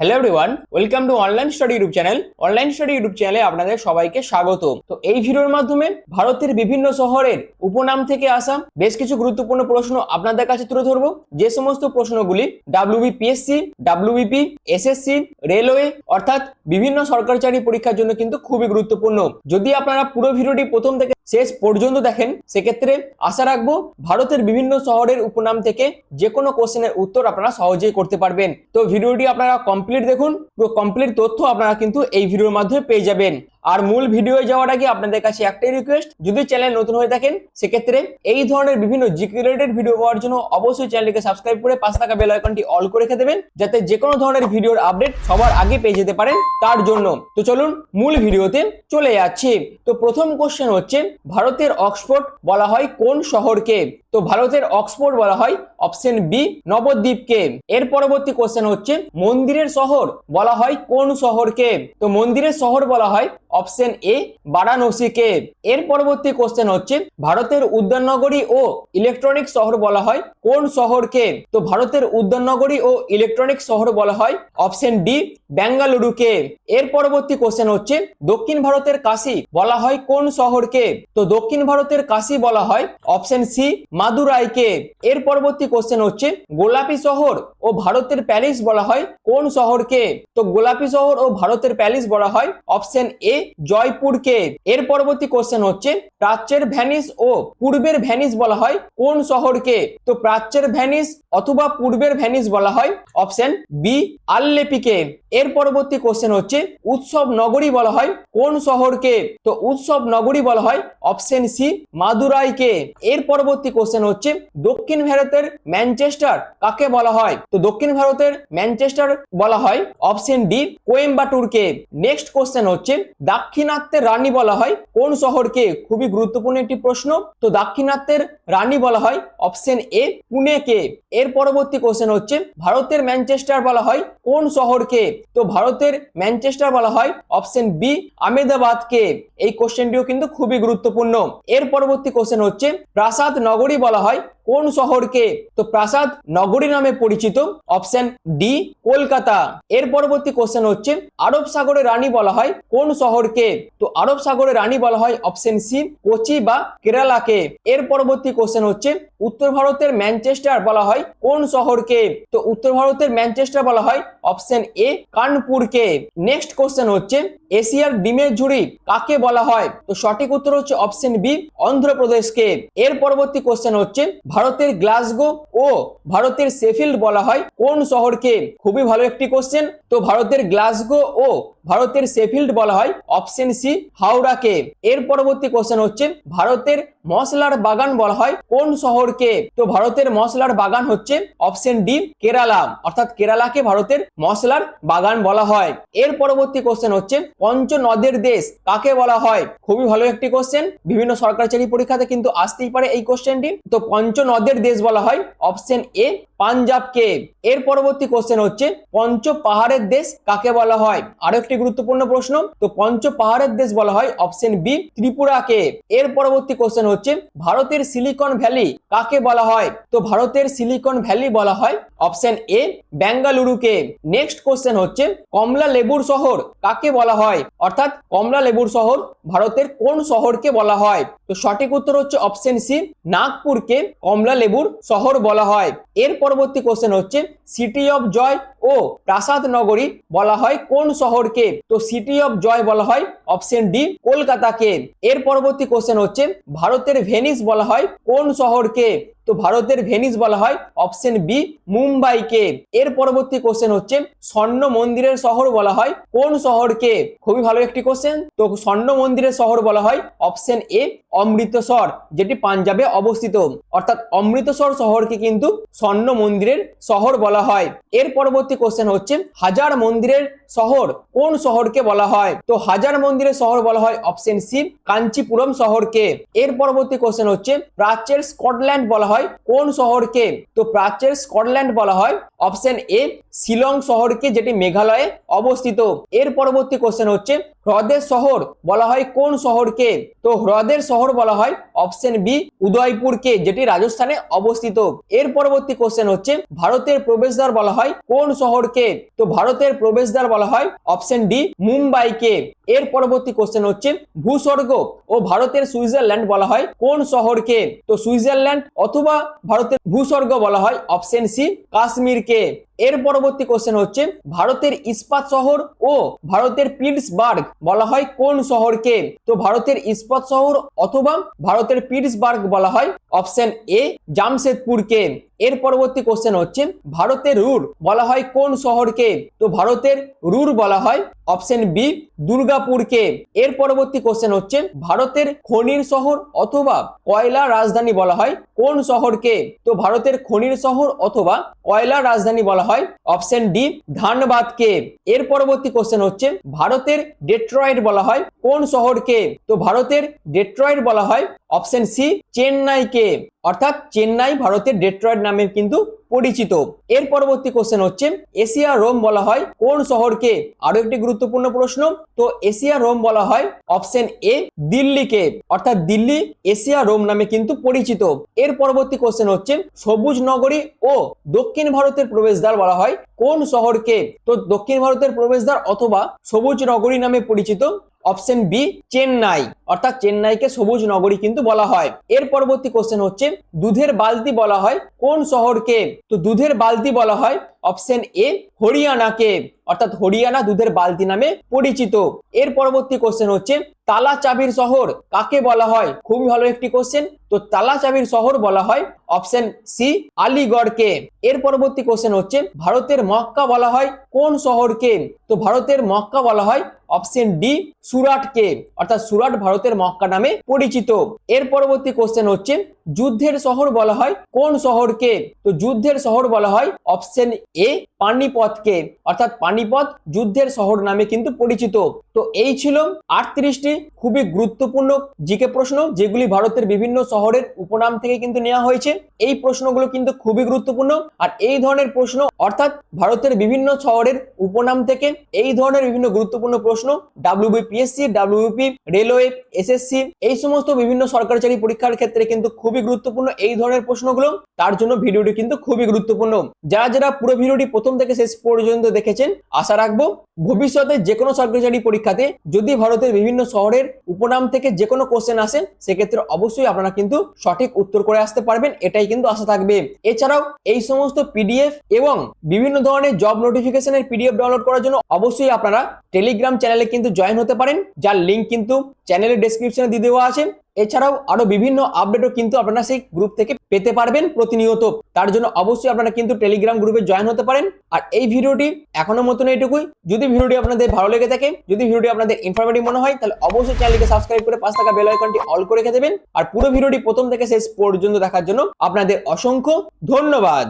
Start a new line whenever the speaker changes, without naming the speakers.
Hello everyone welcome to online study YouTube channel online study YouTube চ্যানেলে আপনাদের সবাইকে স্বাগত। তো এই ভিডিওর মাধ্যমে ভারতের বিভিন্ন শহরের উপনাম থেকে আসা বেশ কিছু গুরুত্বপূর্ণ প্রশ্ন আপনাদের কাছে তুলে ধরবো। যে সমস্ত প্রশ্নগুলি ডাব্লিউবিপিএসসি ডাব্লিউবিপি এসএসসি রেলওয়ে অর্থাৎ বিভিন্ন সরকারি চাকরি পরীক্ষার জন্য কিন্তু খুবই গুরুত্বপূর্ণ। যদি আপনারা পুরো ভিডিওটি প্রথম থেকে শেষ পর্যন্ত দেখেন, সেক্ষেত্রে আশা রাখব ভারতের বিভিন্ন শহরের উপনাম থেকে যে কোনো কোশ্চেনের উত্তর আপনারা সহজেই করতে পারবেন। তো ভিডিওটি আপনারা কমপ্লিট দেখুন, পুরো কমপ্লিট তথ্য আপনারা কিন্তু এই ভিডিওর মাধ্যমে পেয়ে যাবেন। আর মূল ভিডিও যাওয়ার আগে আপনাদের কাছে একটাই রিকোয়েস্ট যদি চ্যানেল নতুন হয়ে থাকেন, সেক্ষেত্রে এই ধরনের বিভিন্ন জিকে রিলেটেড ভিডিও পাওয়ার জন্য অবশ্যই চ্যানেলটিকে সাবস্ক্রাইব করে পাশে থাকা বেল আইকনটি অল করে রেখে দেবেন, যাতে যে কোনো ধরনের ভিডিওর আপডেট সবার আগে পেয়ে যেতে পারেন তার জন্য। তো চলুন মূল ভিডিওতে চলে যাচ্ছি। তো প্রথম কোশ্চেন হচ্ছে, ভারতের অক্সফোর্ড বলা হয় কোন শহরকে? তো ভারতের অক্সফোর্ড বলা হয় অপশন বি নবদ্বীপকে। এর পরবর্তী কোশ্চেন হচ্ছে, মন্দিরের শহর বলা হয় কোন শহরকে? তো মন্দিরের শহর বলা হয় অপশন এ, বারাণসীকে। এর পরবর্তী কোশ্চেন হচ্ছে, ভারতের উদ্যাননগরী ও ইলেকট্রনিক শহর বলা হয় কোন শহরকে? তো ভারতের উদ্যাননগরী ও ইলেকট্রনিক শহর বলা হয় অপশন ডি, বেঙ্গালুরুকে। এর পরবর্তী কোশ্চেন হচ্ছে, দক্ষিণ ভারতের কাশি বলা হয় কোন শহরকে? তো দক্ষিণ ভারতের কাশি বলা হয় অপশন সি, মাদুরাইকে। এর পরবর্তী কোশ্চেন হচ্ছে, গোলাপি শহর ও ভারতের প্যারিস বলা হয় কোন শহরকে? তো গোলাপি শহর ও ভারতের প্যারিস বলা হয় অপশন এ জয়পুরকে। এর পরবর্তী কোশ্চেন হচ্ছে, প্রাচ্যের ভ্যানিস ও পূর্বের ভ্যানিস বলা হয় কোন শহরকে? তো প্রাচ্যের ভ্যানিস অথবা পূর্বের ভ্যানিস বলা হয় অপশন বি, আল্লেপিকে। এর পরবর্তী কোশ্চেন হচ্ছে, উৎসব নগরী বলা হয় কোন শহরকে? তো উৎসব নগরী বলা হয় অপশন সি মাদুরাইকে। এর পরবর্তী কোশ্চেন হচ্ছে, দক্ষিণ ভারতের ম্যানচেস্টার কাকে বলা হয়? তো দক্ষিণ ভারতের ম্যানচেস্টার বলা হয় অপশন ডি কোয়েম্বাটুরকে। নেক্সট কোশ্চেন হচ্ছে দাক্ষিণাত্যের রানী বলা হয় কোন শহরকে? খুবই গুরুত্বপূর্ণ একটি প্রশ্ন। তো দাক্ষিণাত্যের রানী বলা হয় অপশন এ পুনেকে। এর পরবর্তী কোশ্চেন হচ্ছে, ভারতের ম্যানচেস্টার বলা হয় কোন শহরকে? তো ভারতের ম্যানচেস্টার বলা হয় অপশন বি আমেদাবাদকে এই কোশ্চেনটিও কিন্তু খুবই গুরুত্বপূর্ণ। এর পরবর্তী কোশ্চেন হচ্ছে, প্রাসাদ নগরী বলা হয় কোন শহরকে? তো প্রাসাদ নগরী নামে পরিচিত। Option D, Kolkata. এর পরবর্তী কোশ্চেন হচ্ছে, আরব সাগরের রানী বলা হয় কোন শহরকে? তো আরব সাগরের রানী বলা হয় অপশন সি, কোচি বা কেরালাকে। এর পরবর্তী কোশ্চেন হচ্ছে, উত্তর ভারতের ম্যানচেস্টার বলা হয় কোন শহরকে? তো উত্তর ভারতের ম্যানচেস্টার বলা হয় অপশন এ, কানপুরকে। নেক্সট কোশ্চেন হচ্ছে, এশিয়ার ডিমের ঝুড়ি কাকে বলা হয়? তো সঠিক উত্তর হচ্ছে অপশন বি, অন্ধ্রপ্রদেশকে। এর পরবর্তী কোশ্চেন হচ্ছে ভারতের গ্লাসগো ও ভারতের সেফিল্ড বলা হয়, কোন শহরকে? খুবই ভালো একটি কোশ্চেন তো ভারতের গ্লাসগো ও ভারতের সেফিল্ড বলা হয় অপশন সি হাওড়াকে। এর পরবর্তী কোশ্চেন হচ্ছে, ভারতের মশলার বাগান বলা হয় কোন শহরকে? তো ভারতের মশলার বাগান হচ্ছে অপশন ডি, কেরালা। অর্থাৎ কেরালাকে ভারতের মশলার বাগান বলা হয়। এর পরবর্তী কোশ্চেন হচ্ছে পঞ্চ নদের দেশ কাকে বলা হয়? খুবই ভালো একটি কোশ্চেন বিভিন্ন সরকারি চাকরি পরীক্ষাতে কিন্তু আসতেই পারে এই কোশ্চেনটি তো পঞ্চ নদের দেশ বলা হয় অপশন এ, পাঞ্জাবকে। এর পরবর্তী কোশ্চেন হচ্ছে পঞ্চ পাহাড়ের দেশ কাকে বলা হয়? আরও একটি গুরুত্বপূর্ণ প্রশ্ন। তো পঞ্চ পাহাড়ের দেশ বলা হয় অপশন বি, ত্রিপুরাকে। এর পরবর্তী কোশ্চেন হচ্ছে ভারতের সিলিকন ভ্যালি। কাকে বলা হয়? তো ভারতের সিলিকন ভ্যালি বলা হয় অপশন এ, বেঙ্গালুরুকে। নেক্সট কোশ্চেন হচ্ছে কমলা লেবুর শহর কাকে বলা হয়? অর্থাৎ কমলা লেবুর শহর ভারতের কোন শহরকে বলা হয়? তো সঠিক উত্তর হচ্ছে অপশন সি, নাগপুরকে কমলা লেবুর শহর বলা হয়। এর পরবর্তী কোশ্চেন হচ্ছে সিটি অফ জয় ও প্রাসাদ নগরী বলা হয় কোন শহরকে? তো সিটি অফ জয় বলা হয় অপশন ডি, কলকাতাকে। এর পরবর্তী কোশ্চেন হচ্ছে ভারতের ভেনিস বলা হয় কোন শহরকে? তো ভারতের ভেনিস বলা হয় অপশন বি মুম্বাইকে এর পরবর্তী কোশ্চেন হচ্ছে, স্বর্ণ মন্দিরের শহর বলা হয় কোন শহরকে খুবই ভালো একটি কোশ্চেন তো স্বর্ণ মন্দিরের শহর বলা হয় অপশন এ, অমৃতসর, যেটি পাঞ্জাবে অবস্থিত। অর্থাৎ অমৃতসর শহরকে কিন্তু স্বর্ণ মন্দিরের শহর বলা হয়। এর পরবর্তী কোশ্চেন হচ্ছে, হাজার মন্দিরের শহর কোন শহরকে বলা হয়? তো হাজার মন্দিরের শহর বলা হয় অপশন সি, কাঞ্চিপুরম শহরকে। এর পরবর্তী কোশ্চেন হচ্ছে, প্রাচ্যের স্কটল্যান্ড বলা হয় কোন শহরকে? তো প্রাচ্যের স্কটল্যান্ড বলা হয়। অপশন এ শিলং শহরকে যেটি মেঘালয়ে অবস্থিত। এর পরবর্তী কোশ্চেন হচ্ছে, হ্রদের শহর বলা হয় কোন শহরকে? তো হ্রদের শহর বলা হয় অপশন বি উদয়পুরকে, যেটি রাজস্থানে অবস্থিত। এর পরবর্তী কোশ্চেন হচ্ছে, ভারতের প্রবেশদ্বার বলা হয় কোন শহরকে? তো ভারতের প্রবেশদ্বার বলা হয় অপশন ডি মুম্বাইকে। এর পরবর্তী কোশ্চেন হচ্ছে, ভূস্বর্গ ও ভারতের সুইজারল্যান্ড বলা হয় কোন শহরকে? তো সুইজারল্যান্ড অথবা ভারতের ভূস্বর্গ বলা হয় অপশন সি কাশ্মীরকে। que এর পরবর্তী কোশ্চেন হচ্ছে, ভারতের ইস্পাত শহর ও ভারতের পিটসবার্গ বলা হয় কোন শহরকে? তো ভারতের ইস্পাত শহর অথবা ভারতের পিটসবার্গ বলা হয় অপশন এ জামশেদপুরকে। এর পরবর্তী কোশ্চেন হচ্ছে, ভারতের রুর বলা হয় কোন শহরকে? তো ভারতের রুর বলা হয় অপশন বি দুর্গাপুরকে। এর পরবর্তী কোশ্চেন হচ্ছে, ভারতের খনির শহর অথবা কয়লা রাজধানী বলা হয় কোন শহরকে? তো ভারতের খনির শহর অথবা কয়লা রাজধানী বলা হয় অপশন ডি ধানবাদকে এর পরবর্তী কোশ্চেন হচ্ছে, ভারতের ডেট্রয়েড বলা হয় কোন শহরকে? তো ভারতের ডেট্রয়েড বলা হয় অপশন সি, চেন্নাইকে। অর্থাৎ চেন্নাই ভারতের ডেট্রয়েড নামে কিন্তু পরিচিত। এর পরবর্তী কোশ্চেন হচ্ছে, এশিয়া রোম বলা হয় কোন শহরকে? আরও একটি গুরুত্বপূর্ণ প্রশ্ন, তো এশিয়া রোম বলা হয় অপশন এ দিল্লিকে। অর্থাৎ দিল্লি এশিয়া রোম নামে কিন্তু পরিচিত। এর পরবর্তী কোশ্চেন হচ্ছে, সবুজ নগরী ও দক্ষিণ ভারতের প্রবেশদ্বার বলা হয় কোন শহরকে? তো দক্ষিণ ভারতের প্রবেশদ্বার অথবা সবুজ নগরী নামে পরিচিত অপশন বি চেন্নাই অর্থাৎ চেন্নাইকে সবুজ নগরী কিন্তু বলা হয়। এর পরবর্তী কোশ্চেন হচ্ছে, দুধের বালতি বলা হয় কোন শহরকে? তো দুধের বালতি বলা হয় অপশন এ হরিয়ানাকে। অর্থাৎ হরিয়ানা দুধের বালতি নামে পরিচিত। এর পরবর্তী কোশ্চেন হচ্ছে, তালা চাবির শহর কাকে বলা হয়? খুবই ভালো একটি কোশ্চেন তো তালা চাবির শহর বলা হয় অপশন সি আলিগড়কে। এর পরবর্তী কোশ্চেন হচ্ছে, ভারতের মক্কা বলা হয় কোন শহরকে? তো ভারতের মক্কা বলা হয় অপশন ডি সুরাটকে। অর্থাৎ সুরাট ভারতের মক্কা নামে পরিচিত। এর পরবর্তী কোশ্চেন হচ্ছে যুদ্ধের শহর বলা হয় কোন শহরকে? তো যুদ্ধের শহর বলা হয় অপশন এ পানিপথকে। অর্থাৎ পানিপথ যুদ্ধের শহর নামে কিন্তু পরিচিত। তো এই ছিল আটত্রিশটি খুবই গুরুত্বপূর্ণ জিকে প্রশ্ন, যেগুলি ভারতের বিভিন্ন শহরের উপনাম থেকে কিন্তু নেওয়া হয়েছে। এই প্রশ্নগুলো কিন্তু খুবই গুরুত্বপূর্ণ। আর এই ধরনের প্রশ্ন, অর্থাৎ ভারতের বিভিন্ন শহরের উপনাম থেকে এই ধরনের বিভিন্ন গুরুত্বপূর্ণ প্রশ্ন ডাব্লিউবিপিএসসি ডাব্লিউপি রেলওয়ে এসএসসি এই সমস্ত বিভিন্ন সরকারি পরীক্ষার ক্ষেত্রে কিন্তু খুবই গুরুত্বপূর্ণ এই ধরনের প্রশ্নগুলো। তার জন্য ভিডিওটি কিন্তু খুবই গুরুত্বপূর্ণ। যারা যারা পুরো ভিডিওটি প্রথম থেকে শেষ পর্যন্ত দেখেছেন, আশা রাখব ভবিষ্যতে যে কোনো সরকারি পরীক্ষাতে যদি ভারতের বিভিন্ন শহরের উপনাম থেকে যে কোনো কোশ্চেন আসেন সেক্ষেত্রে অবশ্যই আপনারা কিন্তু সঠিক উত্তর করে আসতে পারবেন, এটাই কিন্তু আশা থাকবে। এছাড়াও এই সমস্ত পিডিএফ এবং বিভিন্ন ধরনের জব নোটিফিকেশনের পিডিএফ ডাউনলোড করার জন্য অবশ্যই আপনারা টেলিগ্রাম চ্যানেলে কিন্তু জয়েন হতে পারেন, যার লিঙ্ক কিন্তু চ্যানেলের ডেসক্রিপশনে দিয়ে দেওয়া আছে। এছাড়াও আরও বিভিন্ন আপডেটও কিন্তু আপনারা সেই গ্রুপ থেকে পেতে পারবেন প্রতিনিয়ত। তার জন্য অবশ্যই আপনারা কিন্তু টেলিগ্রাম গ্রুপে জয়েন হতে পারেন। আর এই ভিডিওটি এখনও মতন এইটুকুই। যদি ভিডিওটি আপনাদের ভালো লেগে থাকে, যদি ভিডিওটি আপনাদের ইনফরমেটিভ মনে হয়, তাহলে অবশ্যই চ্যানেলকে সাবস্ক্রাইব করে পাঁচ টাকা বেল আইকনটি অল করে রেখে দেবেন। আর পুরো ভিডিওটি প্রথম থেকে শেষ পর্যন্ত দেখার জন্য আপনাদের অসংখ্য ধন্যবাদ।